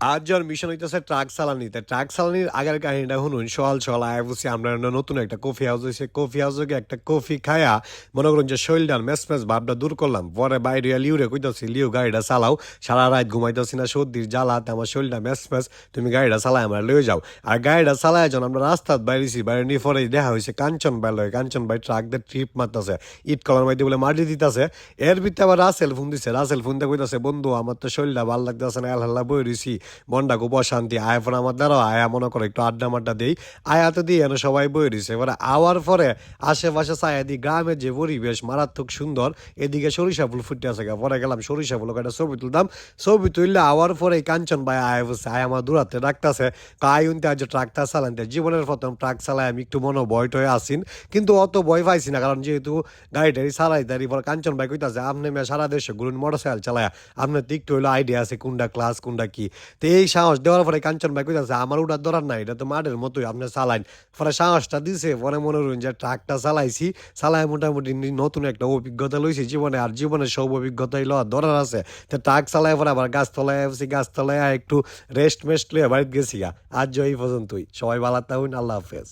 আজ যার মিশন হইতেছে ট্রাক চালানি তা ট্রাক চালানির আগের কাহিনীটা শুনুন। সকাল সকাল আয় বসে আমরা নতুন একটা কফি হাউস হয়েছে কফি হাউসে গিয়ে একটা কফি খায়া মনে করুন যে শৈলডান মেস মেস ভাবটা দূর করলাম। পরে বাইরে লিউরে কইতাছি, লিউ, গাড়িটা চালাও। সারা রাত ঘুমাইতেছি না, সর্দির জ্বালাতে আমার শৈলটা মেস মেস তুমি গাড়িটা চালায় আমরা লয়ে যাও। আর গাড়িটা চালায় যখন আমরা রাস্তাত বাইরেছি, বাইরে নিয়ে পরে দেখা হয়েছে কাঞ্চন ভাই লয় কাঞ্চন ভাই ট্রাক দিয়ে ট্রিপ মারতেছে। ইট কলার মাইতে বলে মাটি দিতেছে। এর ভিতরে আবার রাসেল ফোন দিছে। রাসেল ফোন দিয়ে কইতাছে, বন্ধু, আমার তো শরীরটা ভালো লাগতেছে না আল্লাহ বই রইছি। মনটা খুব অশান্তি আয়া ফোন আমার দ্বারা, আয়া মনে করে, একটু আড্ডা মাড্ডা দেই। আয়া তো দিয়ে সবাই বই রইছে এবার আওয়ার পরে আশেপাশে ছায়া দি গ্রামের যে পরিবেশ মারাত্মক সুন্দর, এদিকে সরিষা ফুল ফুটে আছে গা। পরে গেলাম সরিষা ফুল একটা ছবি তুলতাম। ছবি তুললে আওয়ার পরে কাঞ্চন ভাই আয় বসে, আয় আমার দূরাতে ডাকতেছে। আয় উনতে আজ ট্রাকটা চালানতে জীবনের প্রথম ট্রাক চালাই আমি একটু মনে ভয় টয় আসিন। কিন্তু অত ভয় পাইছি না, কারণ যেহেতু গাড়ি টাড়ি চালাই তারি পর কাঞ্চন ভাই কইতাছে, আপনি মেয়ে সারা দেশে ঘুরুন, মোটরসাইকেল চালায়। আপনার তো হইল আইডিয়া আছে কোনটা ক্লাস কোনটা কি? তো এই সাহস দেওয়ার পরে কাঞ্চন ভাই কইতাছে, আমার ওটা দরার নাই, এটা তো মাঠের মতোই, আপনি চালাইন। পরে সাহসটা দিছে, পরে মনে করুন যে ট্রাকটা চালাইছি চালাই মোটামুটি নতুন একটা অভিজ্ঞতা লইছি জীবনে, আর জীবনে সব অভিজ্ঞতাই লওয়ার দরার আছে। তো ট্রাক চালাই পরে আবার গাছতলায় আসছি গাছতলায় একটু রেস্ট মেস্ট লইয়া বাড়িতে গেছি। আজ এই পর্যন্তই। সবাই ভালো থাকুন, আল্লাহ হাফেজ।